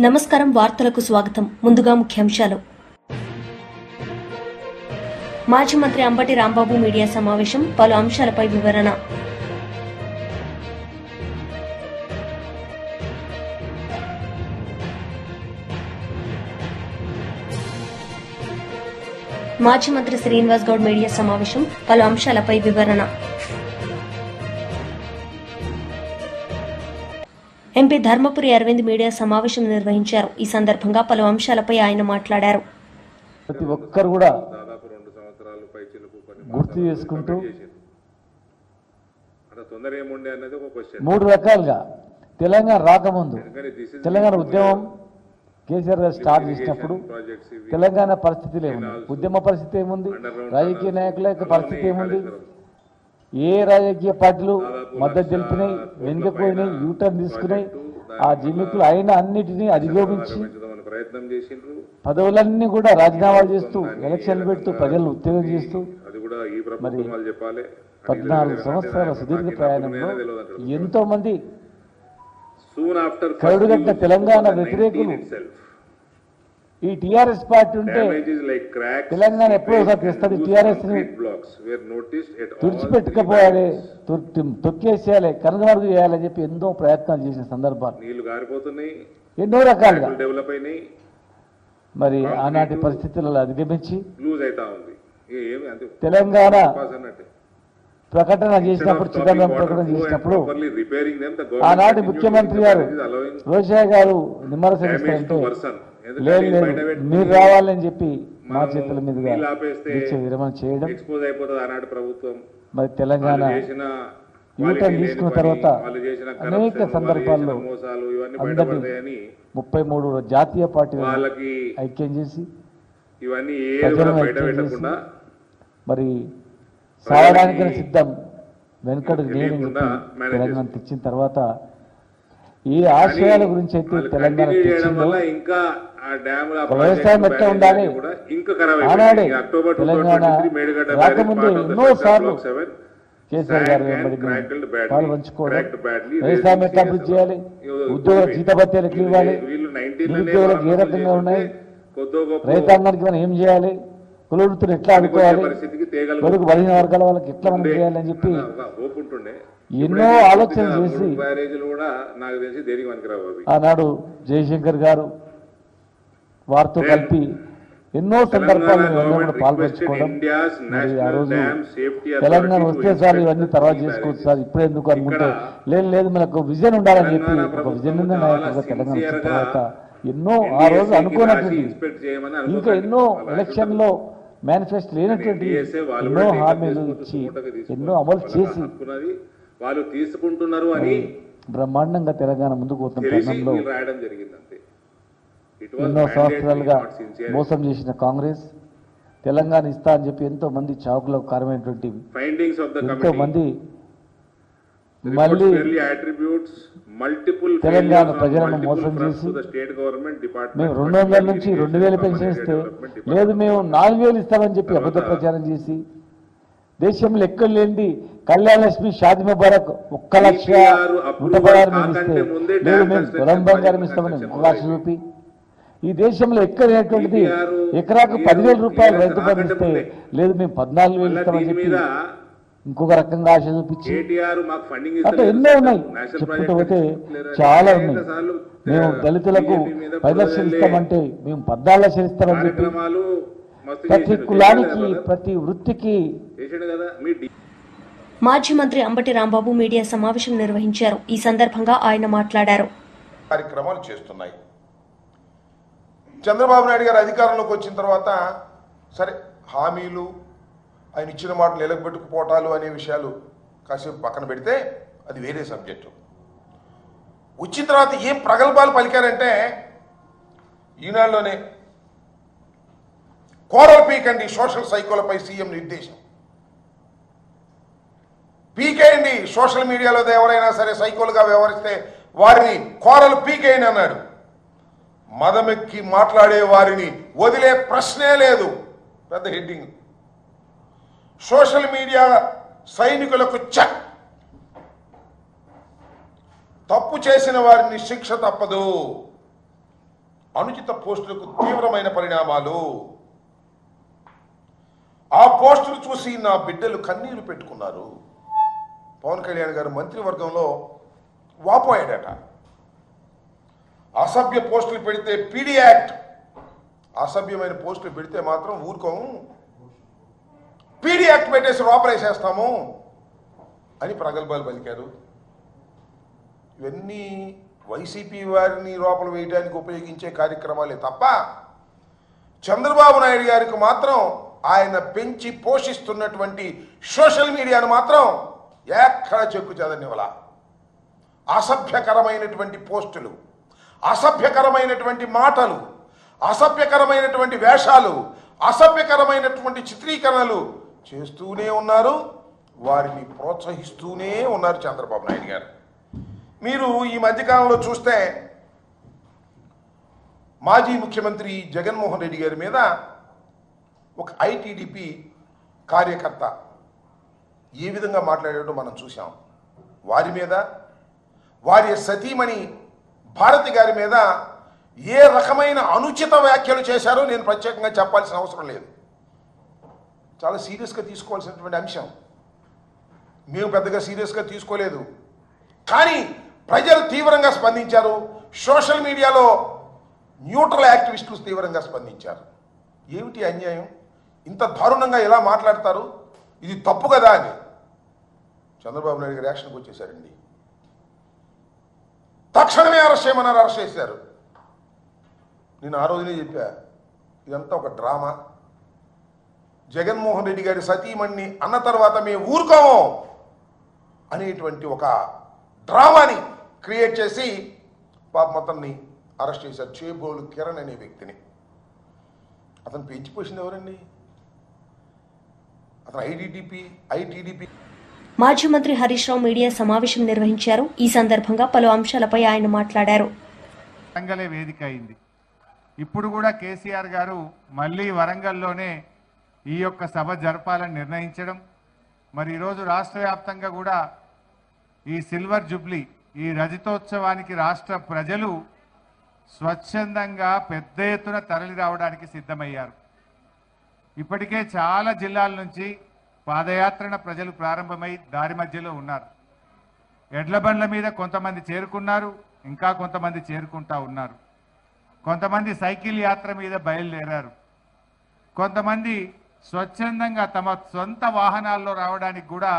నమస్కారం వార్తలకు స్వాగతం. ముందుగా ముఖ్యాంశాలు. మాజీ మంత్రి అంబటి రాంబాబు మీడియా సమావేశం పలు అంశాలపై వివరణ. మాజీ మంత్రి శ్రీనివాస్ గౌడ్ మీడియా సమావేశం పలు అంశాలపై వివరణ. ఎంపీ ధర్మపురి అరవింద్ మీడియా సమావేశం నిర్వహించారు. ఈ సందర్భంగా పలు అంశాలపై ఆయన మాట్లాడారు. ప్రతి ఒక్కరు కూడా గుర్తు చేసుకుంటూ మూడు రకాలుగా తెలంగాణ రాకముందు తెలంగాణ ఉద్యమం కేసీఆర్ గారు స్టార్ట్ చేసినప్పుడు తెలంగాణ పరిస్థితులు ఏముంది ఉద్యమ పరిస్థితి ఏముంది? రాజకీయ నాయకుల యొక్క పరిస్థితి ఏముంది? ఏ రాజకీయ పార్టీలు మద్దతు తెలిపినాయి వెనుకపోయినాయి యూటర్న్ తీసుకున్నాయి ఆ జిమ్మికులు అయిన అన్నిటినీ అధిగమించి చేసిండ్రు. పదవులన్నీ కూడా రాజీనామాలు చేస్తూ ఎలక్షన్లు పెడుతూ ప్రజలను ఉత్తేజం చేస్తూ చెప్పాలి. పద్నాలుగు సంవత్సరాల సుదీర్ఘ ప్రయాణంలో ఎంతో మంది సూన్ ఆఫ్టర్ కరుడుగట్టిన తెలంగాణ వ్యతిరేకులు ఈ టిఆర్ఎస్ పార్టీ ఉంటే తెలంగాణ ఎప్పుడో ఒకసారి తెస్తుంది టిఆర్ఎస్ ని blocks where noticed at all తుడిచిపెట్టుకపోవాలి తొ- తొక్కేసేయాలి. కనుగమరుగు చేయాలని చెప్పి ఎన్నో ప్రయత్నాలు చేసిన సందర్భాలు. నీళ్ళు గారిపోతున్నాయి. ఎన్నో రకాలుగా. డెవలప్ అయినాయి. మరి ఆనాటి పరిస్థితులలో అధిగమించి లూజ్ అవుతా ఉంది. తెలంగాణ ప్రకటన చేసినప్పుడు చిదంబరం ప్రకటన చేసినప్పుడు ఆనాటి ముఖ్యమంత్రి గారు రోషయ్య గారు నిమ్మరసం లేదు మీరు రావాలని చెప్పి మా చేతుల మీదుగా విరమణ చేయడం ఎక్స్పోజ్ అయిపోతుంది ఆనాటి ప్రభుత్వం. మరి తెలంగాణ యూటర్న్ లేని తీసుకున్న తర్వాత అనేక సందర్భాల్లో అందరినీ ముప్పై మూడు జాతీయ పార్టీలను వాళ్ళకి ఐక్యం చేసి ఇవన్నీ మరి సాగడానికి సిద్ధం. చెప్పి manage తెలంగాణ తెచ్చిన తర్వాత ఏ ఆశయాల గురించి అయితే తెలంగాణ ఇంకా ఉండాలి? ఇంకా ఖరాబ్ అయిపోయింది అక్టోబర్ టూ మేడిగడ్డ చేయాలి? ఉద్యోగుల ఇవ్వాలి నిరుద్యోగులకు ఏ రకంగా ఉన్నాయి? రైతాంగానికి మనం ఏం చేయాలి? కుల ఎట్లా తేగల కొడుకు బలహీన వర్గాల వాళ్ళకి ఎట్లా మనం చేయాలని చెప్పి ఎన్నో ఆలోచనలు చేసి ఆనాడు జయశంకర్ గారు వారితో కలిపి ఎన్నో సందర్భాల్లో కూడా పాల్పంచుకోవడం. మరి ఆ రోజు తెలంగాణ వస్తే సార్ ఇవన్నీ తర్వాత చేసుకోవచ్చు సార్. ఇప్పుడు ఎందుకు అనుకుంటే లేదు లేదు మనకు విజన్ ఉండాలని చెప్పి ఒక విజన్ తెలంగాణ వచ్చిన తర్వాత ఎన్నో ఆ రోజు చేయమని ఇంకా ఎన్నో ఎలక్షన్లో మేనిఫెస్టో లేనటువంటి ఎన్నో హామీలు ఇచ్చి ఎన్నో అమలు చేసి వాళ్ళు తీసుకుంటున్నారు అని బ్రహ్మాండంగా తెలంగాణ ముందుకు పోతున్న తరుణంలో ఎన్నో సంవత్సరాలుగా మోసం చేసిన కాంగ్రెస్ తెలంగాణ ఇస్తా అని చెప్పి ఎంతో మంది చావుకులకు కారణమైనటువంటి ఫైండింగ్స్ ఆఫ్ ద ఎంతో మంది మళ్ళీ తెలంగాణ ప్రజలను మోసం చేసి మేము రెండు వందల నుంచి రెండు వేలు పెన్షన్ ఇస్తే లేదు మేము నాలుగు వేలు ఇస్తామని చెప్పి అబద్ధ ప్రచారం చేసి దేశంలో ఎక్కడ లేనిది కళ్యాణ లక్ష్మి షాది ముబారక్ ఒక్క లక్ష నూట పదహారు మేము ఇస్తే లేదు మేము బంగారం ఇస్తామని ఇంకొక లక్ష చూపి ఈ దేశంలో ఎక్కడ లేనటువంటిది ఎకరాకు పదివేల రూపాయలు రైతు ఇస్తే లేదు మేము పద్నాలుగు వేలు ఇస్తామని చెప్పి ఇంకొక రకంగా ఆశ చూపించి కేటీఆర్ మాకు ఫండింగ్ అట్లా ఎన్నో ఉన్నాయి. చెప్పుకుంటూ పోతే చాలా ఉన్నాయి. మేము దళితులకు పది లక్షలు ఇస్తామంటే మేము పద్నాలుగు లక్షలు ఇస్తామని చెప్పి ప్రతి. కులానికి ప్రతి వృత్తికి మాజీ మంత్రి అంబటి రాంబాబు మీడియా సమావేశం నిర్వహించారు. ఈ సందర్భంగా ఆయన మాట్లాడారు. కార్యక్రమాలు చేస్తున్నాయి. చంద్రబాబు నాయుడు గారు అధికారంలోకి వచ్చిన తర్వాత సరే హామీలు ఆయన ఇచ్చిన మాటలు నిలబెట్టుకుపోవటాలు అనే విషయాలు కాసేపు పక్కన పెడితే అది వేరే సబ్జెక్టు. వచ్చిన తర్వాత ఏం ప్రగల్భాలు పలికారంటే ఈనాడులోనే కోరల్ పీకండి సోషల్ సైకోలపై సీఎం నిర్దేశం. పీకేయండి సోషల్ మీడియాలో ఎవరైనా సరే సైకోలుగా వ్యవహరిస్తే వారిని కోరలు పీకేయండి అన్నాడు. మదమెక్కి మాట్లాడే వారిని వదిలే ప్రశ్నే లేదు. పెద్ద హెడ్డింగ్. సోషల్ మీడియా సైనికులకు చెక్ తప్పు చేసిన వారిని శిక్ష తప్పదు. అనుచిత పోస్టులకు తీవ్రమైన పరిణామాలు. ఆ పోస్టులు చూసి నా బిడ్డలు కన్నీరు పెట్టుకున్నారు. పవన్ కళ్యాణ్ గారు మంత్రివర్గంలో వాపోయాడట. అసభ్య పోస్టులు పెడితే పీడీ యాక్ట్. అసభ్యమైన పోస్టులు పెడితే మాత్రం ఊరుకోము. పీడీ యాక్ట్ పెట్టేసి లోపలేసేస్తాము అని ప్రగల్భాలు పలికారు. ఇవన్నీ వైసీపీ వారిని లోపల వేయడానికి ఉపయోగించే కార్యక్రమాలే తప్ప చంద్రబాబు నాయుడు గారికి మాత్రం ఆయన పెంచి పోషిస్తున్నటువంటి సోషల్ మీడియాను మాత్రం ఎక్కడ చెక్కు వల్ల అసభ్యకరమైనటువంటి పోస్టులు అసభ్యకరమైనటువంటి మాటలు అసభ్యకరమైనటువంటి వేషాలు అసభ్యకరమైనటువంటి చిత్రీకరణలు చేస్తూనే ఉన్నారు వారిని ప్రోత్సహిస్తూనే ఉన్నారు చంద్రబాబు నాయుడు గారు. మీరు ఈ మధ్యకాలంలో చూస్తే మాజీ ముఖ్యమంత్రి జగన్మోహన్ రెడ్డి గారి మీద ఒక ఐటీడీపీ కార్యకర్త ఏ విధంగా మాట్లాడాడో మనం చూసాం వారి మీద వారి సతీమణి భారతి గారి మీద ఏ రకమైన అనుచిత వ్యాఖ్యలు చేశారో నేను ప్రత్యేకంగా చెప్పాల్సిన అవసరం లేదు. చాలా సీరియస్గా తీసుకోవాల్సినటువంటి అంశం. మేము పెద్దగా సీరియస్గా తీసుకోలేదు. కానీ ప్రజలు తీవ్రంగా స్పందించారు. సోషల్ మీడియాలో న్యూట్రల్ యాక్టివిస్టులు తీవ్రంగా స్పందించారు. ఏమిటి అన్యాయం? ఇంత దారుణంగా ఎలా మాట్లాడతారు? ఇది తప్పు కదా అని. చంద్రబాబు నాయుడు రియాక్షన్కి యాక్షన్కి వచ్చేసారండి. తక్షణమే అరెస్ట్ చేయమన్నారు అరెస్ట్ చేశారు. నేను ఆ రోజునే చెప్పా ఇదంతా ఒక డ్రామా. జగన్మోహన్ రెడ్డి గారి సతీమణ్ణి అన్న తర్వాత మేము ఊరుకోము అనేటువంటి ఒక డ్రామాని క్రియేట్ చేసి పాప మొత్తాన్ని అరెస్ట్ చేశారు చేబోలు కిరణ్ అనే వ్యక్తిని. అతను పెంచిపోసింది ఎవరండి? అతను ఐడిడిపి ఐటీడీపీ మాజీ మంత్రి హరీష్ రావు మీడియా సమావేశం నిర్వహించారు. ఈ సందర్భంగా పలు అంశాలపై ఆయన మాట్లాడారు. వరంగలే వేదిక అయింది. ఇప్పుడు కూడా కేసీఆర్ గారు మళ్ళీ వరంగల్లోనే ఈ యొక్క సభ జరపాలని నిర్ణయించడం మరి ఈరోజు రాష్ట్ర వ్యాప్తంగా కూడా ఈ సిల్వర్ జూబ్లీ ఈ రజతోత్సవానికి రాష్ట్ర ప్రజలు స్వచ్ఛందంగా పెద్ద ఎత్తున తరలి రావడానికి సిద్ధమయ్యారు. ఇప్పటికే చాలా జిల్లాల నుంచి పాదయాత్రన ప్రజలు ప్రారంభమై దారి మధ్యలో ఉన్నారు. ఎడ్ల బండ్ల మీద కొంతమంది చేరుకున్నారు ఇంకా కొంతమంది చేరుకుంటా ఉన్నారు. కొంతమంది సైకిల్ యాత్ర మీద బయలుదేరారు. కొంతమంది స్వచ్ఛందంగా తమ సొంత వాహనాల్లో రావడానికి కూడా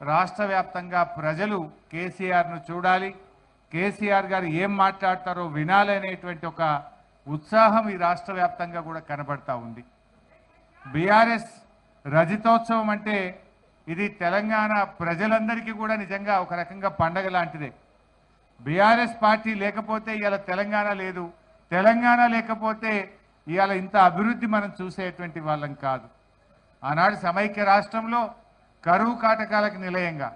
రాష్ట్ర వ్యాప్తంగా ప్రజలు కేసీఆర్ను చూడాలి. కేసీఆర్ గారు ఏం మాట్లాడతారో వినాలనేటువంటి ఒక ఉత్సాహం ఈ రాష్ట్ర వ్యాప్తంగా కూడా కనబడతా ఉంది. బీఆర్ఎస్ రజతోత్సవం అంటే ఇది తెలంగాణ ప్రజలందరికీ కూడా నిజంగా ఒక రకంగా పండగ లాంటిదే. బీఆర్ఎస్ పార్టీ లేకపోతే ఇవాళ తెలంగాణ లేదు. తెలంగాణ లేకపోతే ఇవాళ ఇంత అభివృద్ధి మనం చూసేటువంటి వాళ్ళం కాదు. ఆనాడు సమైక్య రాష్ట్రంలో కరువు కాటకాలకు నిలయంగా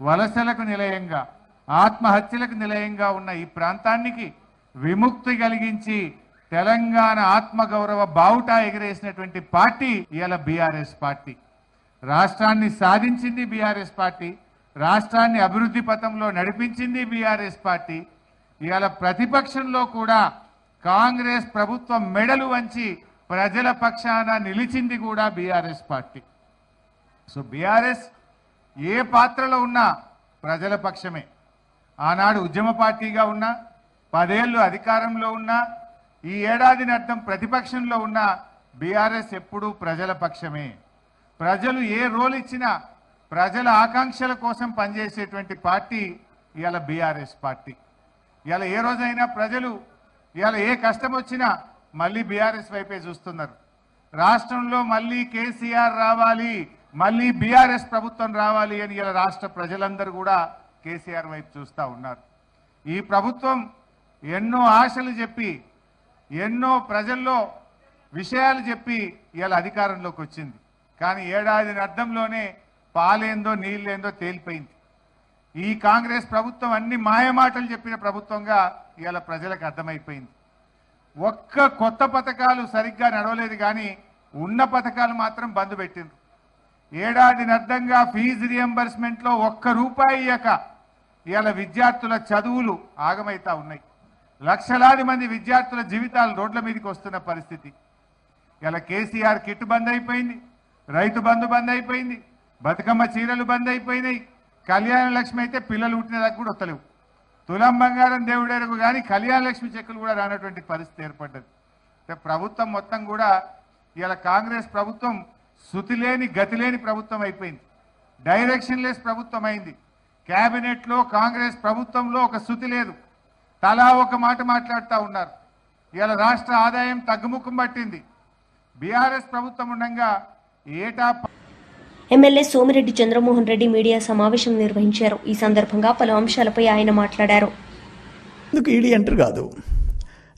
వలసలకు నిలయంగా ఆత్మహత్యలకు నిలయంగా ఉన్న ఈ ప్రాంతానికి విముక్తి కలిగించి తెలంగాణ ఆత్మగౌరవ బావుటా ఎగిరేసినటువంటి పార్టీ ఇవాళ బీఆర్ఎస్ పార్టీ. రాష్ట్రాన్ని సాధించింది బీఆర్ఎస్ పార్టీ రాష్ట్రాన్ని అభివృద్ధి పథంలో నడిపించింది బీఆర్ఎస్ పార్టీ. ఇవాళ ప్రతిపక్షంలో కూడా కాంగ్రెస్ ప్రభుత్వం మెడలు వంచి ప్రజల పక్షాన నిలిచింది కూడా బీఆర్ఎస్ పార్టీ. సో బీఆర్ఎస్ ఏ పాత్రలో ఉన్నా ప్రజల పక్షమే. ఆనాడు ఉద్యమ పార్టీగా ఉన్నా పదేళ్ళు అధికారంలో ఉన్నా ఈ ఏడాదిని అర్థం ప్రతిపక్షంలో ఉన్న బీఆర్ఎస్ ఎప్పుడూ ప్రజల పక్షమే. ప్రజలు ఏ రోల్ ఇచ్చినా ప్రజల ఆకాంక్షల కోసం పనిచేసేటువంటి పార్టీ ఇవాళ బీఆర్ఎస్ పార్టీ. ఇవాళ ఏ రోజైనా ప్రజలు ఇవాళ ఏ కష్టం వచ్చినా మళ్ళీ బీఆర్ఎస్ వైపే చూస్తున్నారు. రాష్ట్రంలో మళ్ళీ కేసీఆర్ రావాలి మళ్ళీ బీఆర్ఎస్ ప్రభుత్వం రావాలి అని ఇలా రాష్ట్ర ప్రజలందరూ కూడా కేసీఆర్ వైపు చూస్తూ ఉన్నారు. ఈ ప్రభుత్వం ఎన్నో ఆశలు చెప్పి ఎన్నో ప్రజల్లో విషయాలు చెప్పి ఇవాళ అధికారంలోకి వచ్చింది. కానీ ఏడాది అర్థంలోనే పాలేందో నీళ్ళేందో తేలిపోయింది. ఈ కాంగ్రెస్ ప్రభుత్వం అన్ని మాయమాటలు చెప్పిన ప్రభుత్వంగా ఇవాళ ప్రజలకు అర్థమైపోయింది. ఒక్క కొత్త పథకాలు సరిగ్గా నడవలేదు కానీ ఉన్న పథకాలు మాత్రం బంద్ పెట్టిండ్రు. ఏడాది అర్థంగా ఫీజు రియంబర్స్మెంట్లో ఒక్క రూపాయి ఇయ్యక ఇవాళ విద్యార్థుల చదువులు ఆగమైతా ఉన్నాయి. లక్షలాది మంది విద్యార్థుల జీవితాలు రోడ్ల మీదకి వస్తున్న పరిస్థితి. ఇలా కేసీఆర్ కిట్ బంద్ అయిపోయింది రైతు బంధు బంద్ అయిపోయింది బతుకమ్మ చీరలు బంద్ అయిపోయినాయి. కళ్యాణ లక్ష్మి అయితే పిల్లలు పుట్టినదాకా కూడా వస్తలేవు. తులం బంగారం దేవుడెరుగు కానీ కళ్యాణ లక్ష్మి చెక్కులు కూడా రానటువంటి పరిస్థితి ఏర్పడ్డది. అంటే ప్రభుత్వం మొత్తం కూడా ఇలా కాంగ్రెస్ ప్రభుత్వం శృతి లేని గతి లేని ప్రభుత్వం అయిపోయింది. డైరెక్షన్ లెస్ ప్రభుత్వం అయింది. క్యాబినెట్లో కాంగ్రెస్ ప్రభుత్వంలో ఒక శృతి లేదు. తలా ఒక మాట మాట్లాడుతూ ఉన్నారు. ఇలా రాష్ట్ర ఆదాయం తగ్గుముఖం పట్టింది. బీఆర్ఎస్ ప్రభుత్వం ఉండగా ఏటా ఎమ్మెల్యే సోమిరెడ్డి చంద్రమోహన్ రెడ్డి మీడియా సమావేశం నిర్వహించారు. ఈ సందర్భంగా పలు అంశాలపై ఆయన మాట్లాడారు. ఎందుకు ఈడీ ఎంటర్ కాదు?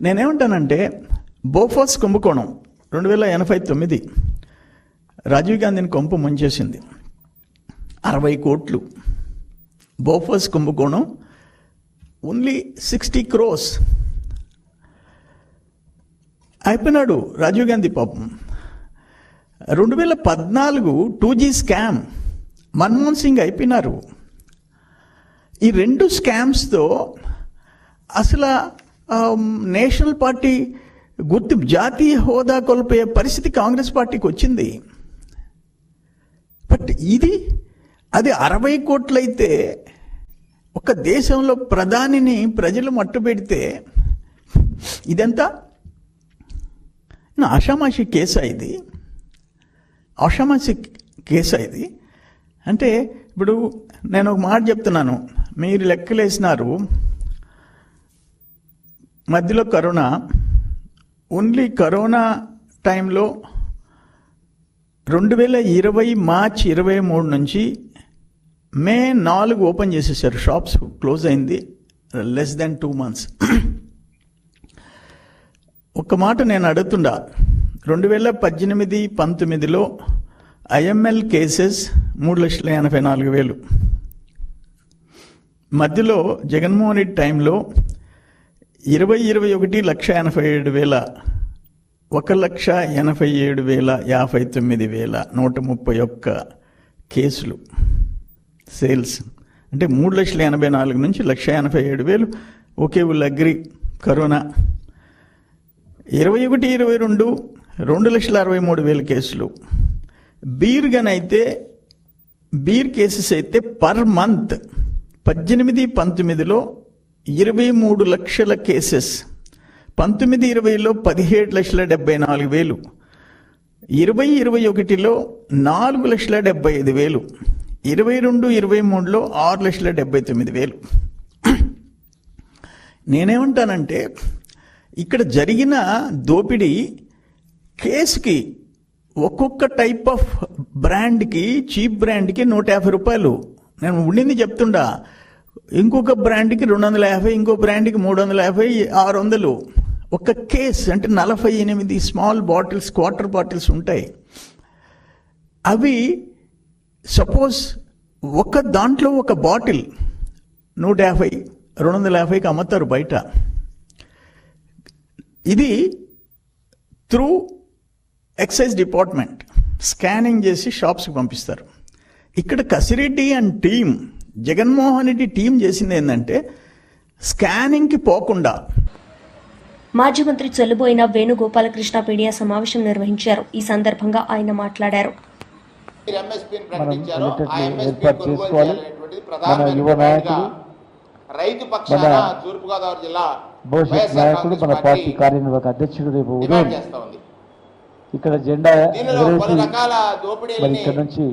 నేనేమంటానంటే బోఫోర్స్ కుంభకోణం రెండు వేల ఎనభై తొమ్మిది రాజీవ్ గాంధీని కొంప ముంచేసింది. అరవై కోట్లు. బోఫోర్స్ కుంభకోణం ఓన్లీ సిక్స్టీ క్రోస్. అయిపోయినాడు రాజీవ్ గాంధీ పాపం. రెండు వేల పద్నాలుగు two G scam Manmohan Singh అయిపోయినారు. ఈ రెండు స్కామ్స్తో అసలు నేషనల్ పార్టీ గుర్తు జాతీయ హోదా కోల్పోయే పరిస్థితి కాంగ్రెస్ పార్టీకి వచ్చింది. బట్ ఇది అది అరవై కోట్లయితే ఒక దేశంలో ప్రధానిని ప్రజలు మట్టుపెడితే ఇదంతా? ఆషామాషి కేసా ఇది. ఆషామాషి కేసా ఇది. అంటే ఇప్పుడు నేను ఒక మాట చెప్తున్నాను. మీరు లెక్కలేసినారు. మధ్యలో కరోనా. ఓన్లీ కరోనా టైంలో రెండు వేల ఇరవై మార్చ్ ఇరవై మూడు నుంచి మే నాలుగు ఓపెన్ చేసేసారు. షాప్స్ క్లోజ్ అయింది. Less than two months. ఒక మాట నేను అడుగుతుండా. రెండు వేల పద్దెనిమిది పంతొమ్మిదిలో ఐఎంఎల్ కేసెస్ మూడు లక్షల ఎనభై నాలుగు వేలు. మధ్యలో జగన్మోహన్ రెడ్డి టైంలో ఇరవై ఇరవై ఒకటి లక్ష ఎనభై ఏడు వేల ఒక లక్ష ఎనభై ఏడు వేల యాభై తొమ్మిది వేల నూట ముప్పై ఒక్క కేసులు. సేల్స్. అంటే మూడు లక్షల ఎనభై నాలుగు నుంచి లక్ష ఎనభై ఏడు వేలు ఓకే విల్ అగ్రి కరోనా. ఇరవై ఒకటి ఇరవై రెండు రెండు లక్షల అరవై మూడు వేల కేసులు. బీర్ గన్ అయితే బీర్ కేసెస్ అయితే పర్ మంత్ పద్దెనిమిది పంతొమ్మిదిలో ఇరవై మూడు లక్షల కేసెస్ పంతొమ్మిది ఇరవైలో పదిహేడు లక్షల డెబ్బై నాలుగు వేలు ఇరవై ఇరవై ఒకటిలో నాలుగు లక్షల డెబ్బై ఐదు వేలు. ఇరవై రెండు ఇరవై మూడులో ఆరు లక్షల డెబ్బై తొమ్మిది వేలు. నేనేమంటానంటే ఇక్కడ జరిగిన దోపిడీ కేసుకి ఒక్కొక్క టైప్ ఆఫ్ బ్రాండ్కి చీప్ బ్రాండ్కి నూట యాభై రూపాయలు. నేను ఉండింది చెప్తుండా ఇంకొక బ్రాండ్కి రెండు వందల యాభై ఇంకో బ్రాండ్కి మూడు వందల యాభై ఆరు వందలు. ఒక కేస్ అంటే నలభై ఎనిమిది స్మాల్ బాటిల్స్ క్వార్టర్ బాటిల్స్ ఉంటాయి. అవి సపోజ్ ఒక దాంట్లో ఒక బాటిల్ నూట యాభై రెండు వందల యాభైకి అమ్ముతారు బయట. ఇది త్రూ ఎక్సైజ్ డిపార్ట్మెంట్ స్కానింగ్ చేసి షాప్స్కి పంపిస్తారు. ఇక్కడ Kasireddy and team Jaganmohan Reddy team చేసింది ఏంటంటే స్కానింగ్కి పోకుండా మాజీ మంత్రి చెల్లుబోయిన వేణుగోపాలకృష్ణ మీడియా సమావేశం నిర్వహించారు. ఈ సందర్భంగా ఆయన మాట్లాడారు. మనం ఏర్పాటు చేసుకోవాలి. మన యువ నాయకులు, రైతు పక్షాన మన తూర్పుగోదావరి జిల్లా భవిష్యత్ వైఎస్ఆర్ నాయకుడు మన కాంగ్రెస్ పార్టీ పార్టీ కార్యనిర్వాహక అధ్యక్షుడు రేపు ఉదయం ఇక్కడ జెండా మరి ఇక్కడ నుంచి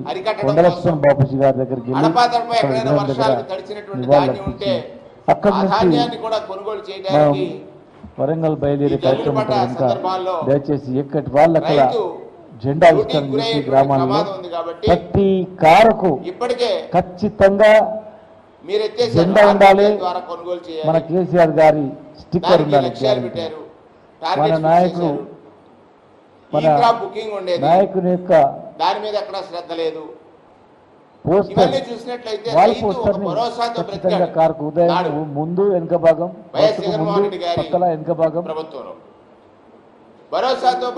బాపూజీ గారి దగ్గరికి వెళ్ళి అక్కడ నుంచి మనం వరంగల్ బయలుదేరే కార్యక్రమం దయచేసి ఎక్కడి వాళ్ళు అక్కడ జెండా ఆవిష్కరణ చేసి గ్రామాల్లో ప్రమాదం ఉంది కాబట్టి ప్రతి కారుకు ఇప్పటికే ఖచ్చితంగా జెండా ఉండాలి. మన కేసీఆర్ గారి స్టిక్కర్ ఉండాలి మన చేశారు. మన నాయకుని యొక్క దాని మీద ఎక్కడ శ్రద్ధ లేదు. ఖచ్చితంగా కారుకు ఉదయం ముందు వెనుక భాగం ముందు పక్కల వెనుక భాగం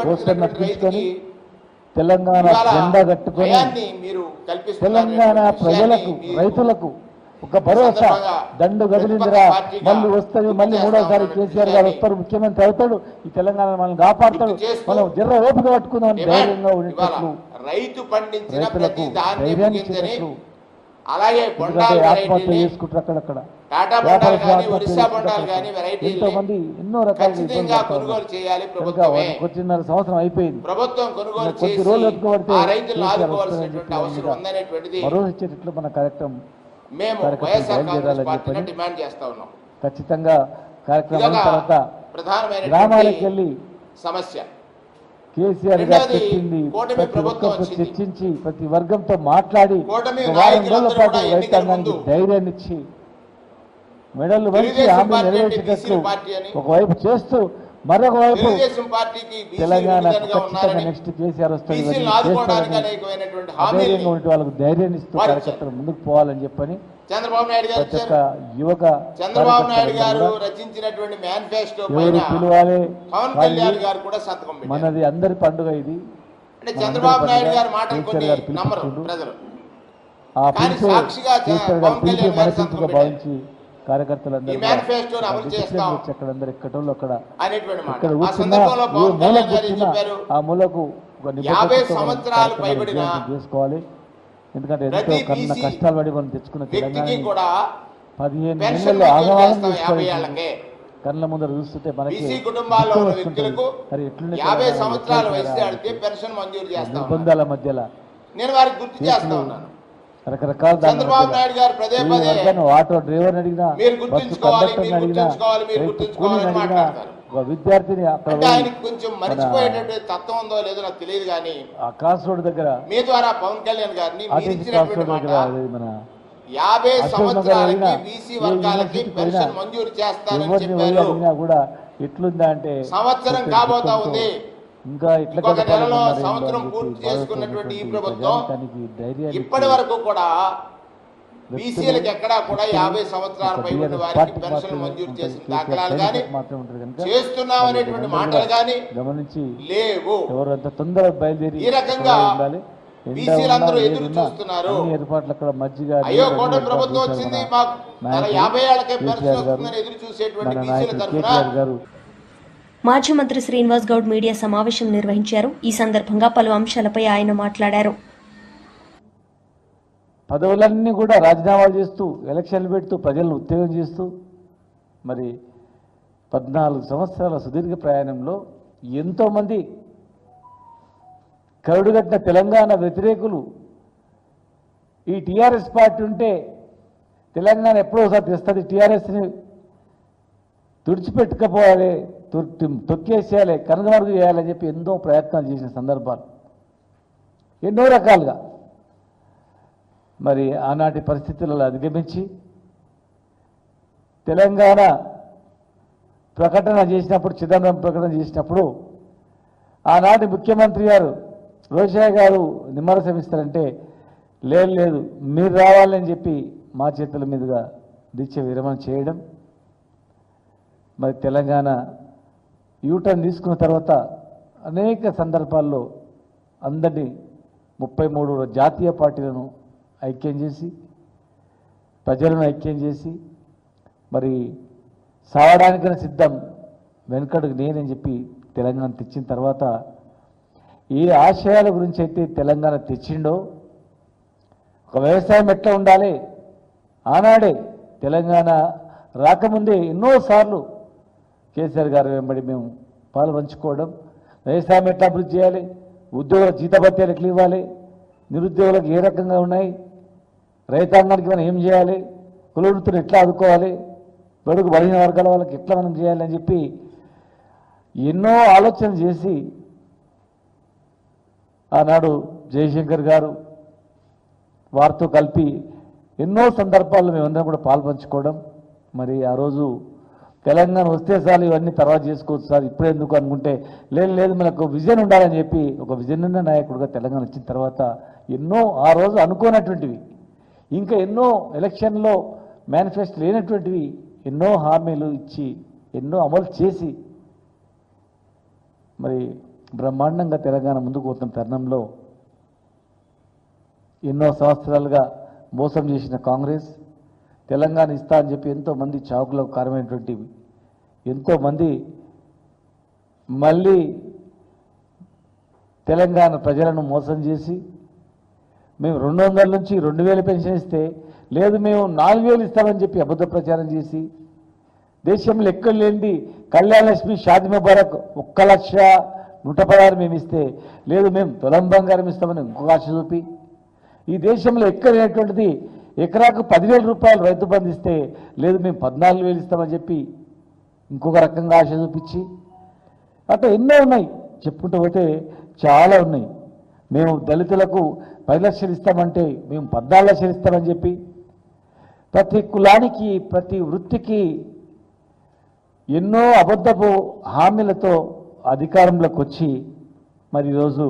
పోస్టర్ రైతుకి తెలంగాణ జెండా కట్టుకొని తెలంగాణ ప్రజలకు రైతులకు ఒక భరోసా దండు గదిలిందిరా మళ్ళీ వస్తుంది మళ్ళీ మూడోసారి కేసీఆర్ గారు. వస్తారు ముఖ్యమంత్రి అవుతాడు. ఈ తెలంగాణ మనల్ని కాపాడతాడు. మనం జర్ర ఓపిక పట్టుకుందాం ధైర్యంగా ఉండేటట్లు రైతు పండించిన రైతులకు ప్రతి ధాన్యం ధైర్యాన్ని ఇచ్చేటట్లు అలాగే బొండాలు వెరైటీని టాటా బొండాలు కానీ ఒరిస్సా బొండాలు. కానీ మంది ఎన్నో ఖచ్చితంగా. కొనుగోలు చేయాలి కనుక ప్రభుత్వమే వచ్చిన్నర సంవత్సరం అయిపోయింది ప్రభుత్వం కొనుగోలు చేసి ఆ రైతులను ఆదుకోవాల్సినటువంటి అవసరం ఉందనేటువంటిది మన కార్యక్రమం మేము వైఎస్ఆర్ కాంగ్రెస్ పార్టీని డిమాండ్ చేస్తా ఉన్నాం ఖచ్చితంగా కార్యక్రమం తర్వాత ప్రధానమైనటువంటి గ్రామాలకు వెళ్ళి సమస్య కేసీఆర్ గారు చెప్పింది. చర్చించి ప్రతి వర్గంతో మాట్లాడి వారం రోజుల పాటు రైతాంగానికి ధైర్యాన్ని ఇచ్చి మెడలు వంచి హామీ నెరవేర్చేటట్లు ఒకవైపు చేస్తూ మరొక వైపు తెలంగాణ ఖచ్చితంగా నెక్స్ట్ కేసీఆర్ అనేకమైనటువంటి అధైర్యంగా ఉంటే వాళ్ళకు ధైర్యాన్ని ఇస్తూ కార్యకర్తలు ముందుకు పోవాలని చెప్పని చంద్రబాబు నాయుడు గారు యువక చంద్రబాబు నాయుడు గారు రచించినటువంటి మేనిఫెస్టో పైన పవన్ కళ్యాణ్ గారు కూడా సంతకం మనది అందరి పండుగ ఇది. అంటే చంద్రబాబు నాయుడు గారు మాటలు కొన్ని నమ్మరు. ప్రజలు. ఆ కానీ సాక్షిగా పవన్ కళ్యాణ్ గారు సంతకం భావించి కార్యకర్తలందరూ అమలు చేస్తాం. ఎక్కడోళ్ళు అక్కడ అనేటువంటి ఆ సందర్భంలో పవన్ కళ్యాణ్ గారు చెప్పారు? ఆ మూలకు యాభై సంవత్సరాలు పైబడిన చేసుకోవాలి. ఎందుకంటే ఎంతో కన్న కష్టాలు పడి మనం తెచ్చుకున్న తెలంగాణ కూడా పదిహేను చేసుకోవాలి ఏళ్ళకే. కళ్ళ ముందర చూస్తుంటే మనకి మరి ఎట్లుండే యాభై తెలంగాణ, సంవత్సరాల ఎట్లుండే వయసు తెలంగాణ? ఆడితే పెన్షన్ మంజూరు చేస్తాం నిర్బంధాల మధ్యలో నేను వారికి గుర్తు చేస్తా కేసులు ఉన్నాను. రకరకాల చంద్రబాబు నాయుడు గారు పదే పదే ఆటో డ్రైవర్ అడిగినా బస్సు మీరు అడిగినా కూలీని. ఒక విద్యార్థిని అక్కడ అంటే పోయి ఆయనకి కొంచెం మర్చిపోయేటటువంటి తత్వం ఉందో లేదో నాకు తెలియదు కానీ ఆ క్రాస్ రోడ్ దగ్గర మీ ద్వారా పవన్ కళ్యాణ్ గారిని మీరు ఆర్టీసీ క్రాస్ ఇచ్చినటువంటి రోడ్ మాట దగ్గర అది మన యాభై అశోక్ నగర్ సంవత్సరాలకి బీసీ ఏ వర్గాలకి పెన్షన్ మంజూరు చేస్తానని ఎవరిని చెప్పారు అడిగినా కూడా ఎట్లుందా అంటే సంవత్సరం కాబోతా ఉంది. ఇంకా ఇట్లా ఇంకొక నెలలో సంవత్సరం పూర్తి చేసుకున్నటువంటి ఈ ప్రభుత్వం ధైర్యాన్ని ఇప్పటి వరకు కూడా బీసీలకు ఎక్కడా కూడా యాభై సంవత్సరాల పై ఉన్న వారికి పెన్షన్ మంజూరు. చేసిన దాఖలాలు కానీ చేస్తున్నాం అనేటువంటి మాటలు కానీ గమనించి లేవు. ఎవరు అంత తొందరగా బయలుదేరి ఈ రకంగా బీసీలందరూ ఎదురు చూస్తున్నారు. ఏర్పాట్లు అక్కడ మజ్జిగ అయ్యో కోట ప్రభుత్వం వచ్చింది. మాకు యాభై ఏళ్ళకే పెన్షన్ వస్తుందని ఎదురు చూసేటువంటి బీసీల తరఫున మాజీ మంత్రి శ్రీనివాస్ గౌడ్ మీడియా సమావేశం నిర్వహించారు. ఈ సందర్భంగా పలు అంశాలపై ఆయన మాట్లాడారు. పదవులన్నీ కూడా రాజీనామాలు చేస్తూ ఎలక్షన్లు పెడుతూ ప్రజలను ఉత్తేజం చేస్తూ మరి పద్నాలుగు సంవత్సరాల సుదీర్ఘ ప్రయాణంలో ఎంతోమంది కరుడుగట్టిన తెలంగాణ వ్యతిరేకులు ఈ టీఆర్ఎస్ పార్టీ ఉంటే తెలంగాణ ఎప్పుడో ఒకసారి తెస్తుంది. టీఆర్ఎస్ని తుడిచిపెట్టుకపోవాలి తొట్టి- తొక్కేసేయాలి కనుగమరుగు చేయాలని చెప్పి ఎన్నో ప్రయత్నాలు చేసిన సందర్భాలు. ఎన్నో రకాలుగా. మరి ఆనాటి పరిస్థితులలో అధిగమించి తెలంగాణ ప్రకటన చేసినప్పుడు చిదంబరం ప్రకటన చేసినప్పుడు ఆనాటి ముఖ్యమంత్రి గారు రోషయ్య గారు నిమ్మరసమిస్తారంటే లేదు లేదు మీరు రావాలని చెప్పి మా చేతుల మీదుగా దీక్ష విరమణ చేయడం మరి తెలంగాణ యూటర్న్ తీసుకున్న తర్వాత అనేక సందర్భాల్లో అందరినీ ముప్పై మూడు జాతీయ పార్టీలను ఐక్యం చేసి ప్రజలను ఐక్యం చేసి మరి సావడానికైనా సిద్ధం వెనుకడుగు నేనని చెప్పి తెలంగాణ తెచ్చిన తర్వాత ఏ ఆశయాల గురించి అయితే తెలంగాణ తెచ్చిండో ఒక వ్యవసాయం ఎట్లా ఉండాలి? ఆనాడే తెలంగాణ రాకముందే ఎన్నోసార్లు కేసీఆర్ గారు వెంబడి మేము పాలు పంచుకోవడం వ్యవసాయం ఎట్లా అభివృద్ధి చేయాలి? ఉద్యోగుల జీతభత్యాలు ఎట్లా ఇవ్వాలి? నిరుద్యోగులకు ఏ రకంగా ఉన్నాయి? రైతాంగానికి మనం ఏం చేయాలి? కులవృత్తులు ఎట్లా ఆదుకోవాలి? బడుగు బలహీన వర్గాల వాళ్ళకి ఎట్లా మనం చేయాలి అని చెప్పి ఎన్నో ఆలోచన చేసి ఆనాడు జయశంకర్ గారు వారితో కలిపి ఎన్నో సందర్భాల్లో మేమందరం కూడా పాల్పంచుకోవడం. మరి ఆ రోజు తెలంగాణ వస్తే సార్ ఇవన్నీ తర్వాత చేసుకోవచ్చు సార్ ఇప్పుడే ఎందుకు అనుకుంటే లేదు లేదు మనకు విజన్ ఉండాలని చెప్పి ఒక విజన్ ఉన్న నాయకుడుగా తెలంగాణ వచ్చిన తర్వాత ఎన్నో ఆ రోజు అనుకోనటువంటివి. ఇంకా ఎన్నో ఎలక్షన్లో మేనిఫెస్టో లేనటువంటివి ఎన్నో హామీలు ఇచ్చి ఎన్నో అమలు చేసి మరి బ్రహ్మాండంగా తెలంగాణ ముందుకు పోతున్న తరుణంలో ఎన్నో సంవత్సరాలుగా మోసం చేసిన కాంగ్రెస్ తెలంగాణ ఇస్తా అని చెప్పి ఎంతోమంది చావుకులకు కారణమైనటువంటి ఎంతోమంది మళ్ళీ తెలంగాణ ప్రజలను మోసం చేసి మేము రెండు వందల నుంచి రెండు వేలు పెన్షన్ ఇస్తే లేదు మేము నాలుగు వేలు ఇస్తామని చెప్పి అబద్ధ ప్రచారం చేసి దేశంలో ఎక్కడ లేనిది కళ్యాణ లక్ష్మి షాది ముబారక్ ఒక్క లక్ష నూట పదహారు మేము ఇస్తే లేదు మేము తులం బంగారం ఇస్తామని ఇంకొక ఆశ చూపి ఈ దేశంలో ఎక్కడైనటువంటిది ఎకరాకు పదివేల రూపాయలు రైతు బంధు ఇస్తే లేదు మేము పద్నాలుగు వేలు ఇస్తామని చెప్పి ఇంకొక రకంగా ఆశ చూపించి అట్లా ఎన్నో ఉన్నాయి. చెప్పుకుంటూ పోతే చాలా ఉన్నాయి. మేము దళితులకు పది లక్షలు ఇస్తామంటే మేము పద్నాలుగు లక్షలు ఇస్తామని చెప్పి ప్రతి కులానికి ప్రతి వృత్తికి ఎన్నో అబద్ధపు హామీలతో అధికారంలోకి వచ్చి మరి ఈరోజు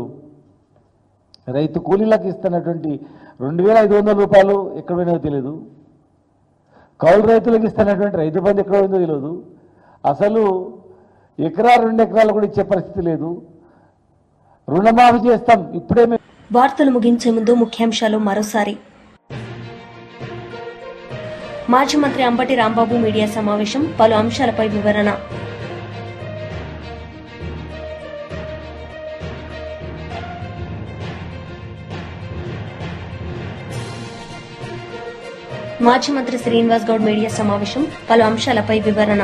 రైతు కూలీలకు ఇస్తున్నటువంటి రెండు వేల ఐదు వందల రూపాయలు ఎక్కడ పోయినో తెలియదు కౌలు రైతులకు ఇస్తున్నటువంటి రైతు బంధు ఎక్కడ పోయిందో తెలియదు అసలు ఎకరా రెండు ఎకరాలు కూడా ఇచ్చే పరిస్థితి లేదు. రుణమాఫీ చేస్తాం. ఇప్పుడే మేము వార్తలు ముగించే ముందు ముఖ్యాంశాలు మరోసారి. మాజీ మంత్రి అంబటి రాంబాబు మీడియా సమావేశం పలు అంశాలపై వివరణ. మాజీ మంత్రి శ్రీనివాస్ గౌడ్ మీడియా సమావేశం పలు అంశాలపై వివరణ.